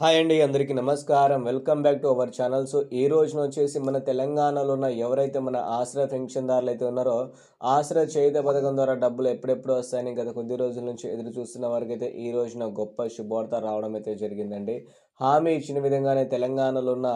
Hi అండి అందరికీ నమస్కారం. Welcome back to our channel. So ఈ రోజున వచ్చేసి మన తెలంగాణలో ఉన్న ఎవరైతే మన ఆశ్రయ పెన్షన్దారులు అయితే ఉన్నారో ఆశ్రయ చేయుత పథకం ద్వారా డబ్బులు ఎప్పుడెప్పుడు వస్తాయని గత కొద్ది రోజుల నుంచి ఎదురు చూస్తున్న వారికైతే ఈ రోజున గొప్ప శుభవార్త రావడం అయితే జరిగిందండి. హామీ ఇచ్చిన విధంగానే తెలంగాణలో ఉన్న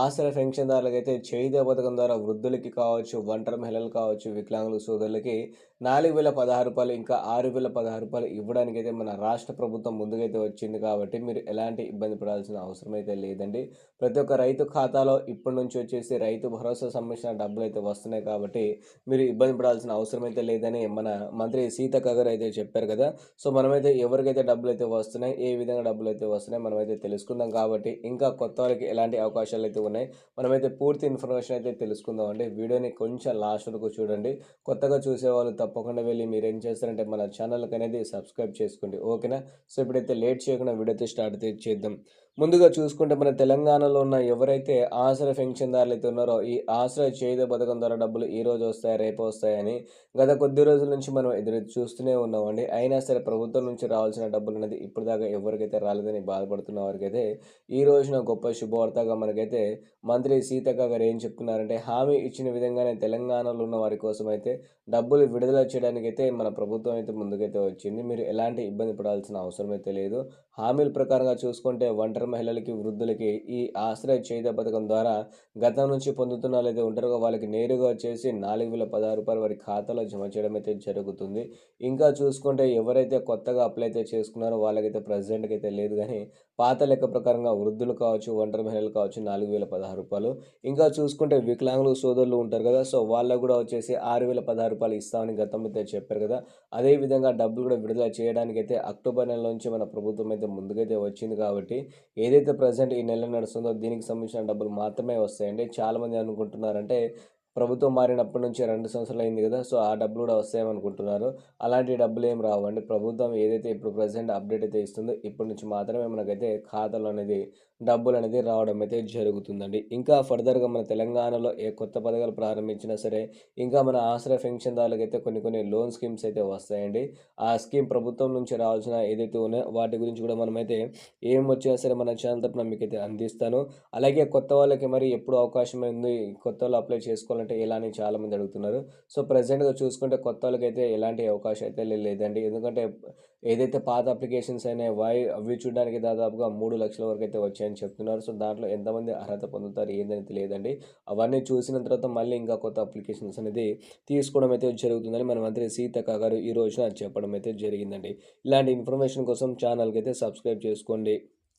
ఆశ్రయ పెన్షన్దారులకు అయితే చేయుత పథకం ద్వారా వృద్ధులకి కావచ్చు ఒంటరి మహిళలు కావచ్చు వికలాంగుల సోదరులకి నాలుగు వేల పదహారు రూపాయలు ఇంకా ఆరు వేల పదహారు రూపాయలు ఇవ్వడానికి అయితే మన రాష్ట్ర ప్రభుత్వం ముందుకైతే వచ్చింది కాబట్టి మీరు ఎలాంటి ఇబ్బంది పడాల్సిన అవసరం అయితే లేదండి. ప్రతి ఒక్క రైతు ఖాతాలో ఇప్పటి నుంచి వచ్చేసి రైతు భరోసా సంబంధించిన డబ్బులు అయితే వస్తున్నాయి కాబట్టి మీరు ఇబ్బంది పడాల్సిన అవసరం అయితే లేదని మన మంత్రి సీతక్క గారు అయితే చెప్పారు కదా. సో మనమైతే ఎవరికైతే డబ్బులు అయితే వస్తున్నాయి ఏ విధంగా డబ్బులు అయితే వస్తున్నాయి మనమైతే తెలుసుకుందాం. కాబట్టి ఇంకా కొత్త వాళ్ళకి ఎలాంటి అవకాశాలు అయితే ఉన్నాయి మనమైతే పూర్తి ఇన్ఫర్మేషన్ అయితే తెలుసుకుందాం అండి. వీడియోని కొంచెం లాస్ట్ వరకు చూడండి. కొత్తగా చూసే వాళ్ళు తప్పకుండా వెళ్ళి మీరు ఏం చేస్తారంటే మన ఛానల్కి అనేది సబ్స్క్రైబ్ చేసుకోండి. ఓకేనా? సో ఇప్పుడైతే లేట్ చేయకుండా వీడియో అయితే స్టార్ట్ అయితే చేద్దాం. ముందుగా చూసుకుంటే మన తెలంగాణలో ఉన్న ఎవరైతే ఆశ్రయ పెన్షన్దారులు అయితే ఉన్నారో ఈ ఆశ్రయ చేయుత పథకం ద్వారా డబ్బులు ఈ రోజు వస్తాయి రేపు వస్తాయని గత కొద్ది రోజుల నుంచి మనం ఎదురు చూస్తూనే ఉన్నామండి. అయినా సరే ప్రభుత్వం నుంచి రావాల్సిన డబ్బులు అనేది ఇప్పుడు దాకా ఎవరికైతే రాలేదని బాధపడుతున్న వారికైతే ఈ రోజున గొప్ప శుభవార్తగా మనకైతే మంత్రి సీతక్క గారు ఏం చెప్తున్నారంటే హామీ ఇచ్చిన విధంగానే తెలంగాణలో ఉన్న వారి కోసం అయితే డబ్బులు విడుదల చేయడానికైతే మన ప్రభుత్వం అయితే ముందుకైతే వచ్చింది. మీరు ఎలాంటి ఇబ్బంది పడాల్సిన అవసరం అయితే లేదు. హామీల ప్రకారంగా చూసుకుంటే ఒంటరి మహిళలకి వృద్ధులకి ఈ ఆశ్రయ చేయుత పథకం ద్వారా గతం నుంచి పొందుతున్న లేదా ఉంటారుగా వాళ్ళకి నేరుగా వచ్చేసి నాలుగు వేల పదహారు రూపాయలు వారి ఖాతాలో జమ చేయడం అయితే జరుగుతుంది. ఇంకా చూసుకుంటే ఎవరైతే కొత్తగా అప్లై అయితే చేసుకున్నారో వాళ్ళకైతే ప్రజెంట్కి అయితే లేదు కానీ పాత లెక్క ప్రకారంగా వృద్ధులు కావచ్చు ఒంటరి మహిళలు కావచ్చు నాలుగు వేల పదహారు రూపాయలు. ఇంకా చూసుకుంటే వికలాంగులు సోదరులు ఉంటారు కదా సో వాళ్ళకు కూడా వచ్చేసి ఆరు వేల పదహారు రూపాయలు ఇస్తామని గతంలో అయితే చెప్పారు కదా. అదే విధంగా డబ్బులు కూడా విడుదల చేయడానికి అయితే అక్టోబర్ నెల నుంచి మన ప్రభుత్వం అయితే ముందుకైతే వచ్చింది కాబట్టి ఏదైతే ప్రజెంట్ ఈ నెల నడుస్తుందో దీనికి సంబంధించిన డబ్బులు మాత్రమే వస్తాయండి. చాలామంది అనుకుంటున్నారంటే ప్రభుత్వం మారినప్పటి నుంచి రెండు సంవత్సరాలు అయింది కదా సో ఆ డబ్బులు కూడా వస్తాయనుకుంటున్నారు అలాంటి డబ్బులు ఏం రావండి. ప్రభుత్వం ఏదైతే ఇప్పుడు ప్రజెంట్ అప్డేట్ అయితే ఇస్తుందో ఇప్పటి నుంచి మాత్రమే మనకైతే ఖాతాలో అనేది డబ్బులు అనేది రావడం అయితే జరుగుతుందండి. ఇంకా ఫర్దర్గా మన తెలంగాణలో ఏ కొత్త పథకాలు ప్రారంభించినా సరే ఇంకా మన ఆశ్రయ పెన్షన్దారులకు అయితే కొన్ని కొన్ని లోన్ స్కీమ్స్ అయితే వస్తాయండి. ఆ స్కీమ్ ప్రభుత్వం నుంచి రావాల్సిన ఏదైతే ఉన్నాయో వాటి గురించి కూడా మనమైతే ఏం వచ్చినా సరే మన ఛానల్ తరపున మీకైతే అందిస్తాను. అలాగే కొత్త వాళ్ళకి మరి ఎప్పుడు అవకాశం అయింది కొత్త వాళ్ళు అప్లై చేసుకోవాలంటే ఎలా అని చాలామంది అడుగుతున్నారు. సో ప్రజెంట్గా చూసుకుంటే కొత్త వాళ్ళకైతే ఎలాంటి అవకాశం అయితే లేదండి. ఎందుకంటే ఏదైతే పాత అప్లికేషన్స్ అయినాయి వై అవి చూడడానికి దాదాపుగా మూడు లక్షల వరకు అయితే వచ్చాయని చెప్తున్నారు. సో దాంట్లో ఎంతమంది అర్హత పొందుతారు ఏందని తెలియదండి. అవన్నీ చూసిన తర్వాత మళ్ళీ ఇంకా కొత్త అప్లికేషన్స్ అనేది తీసుకోవడం అయితే జరుగుతుందని మన మంత్రి సీతక్క గారు ఈ రోజున చెప్పడం అయితే జరిగిందండి. ఇలాంటి ఇన్ఫర్మేషన్ కోసం ఛానల్కి అయితే సబ్స్క్రైబ్ చేసుకోండి.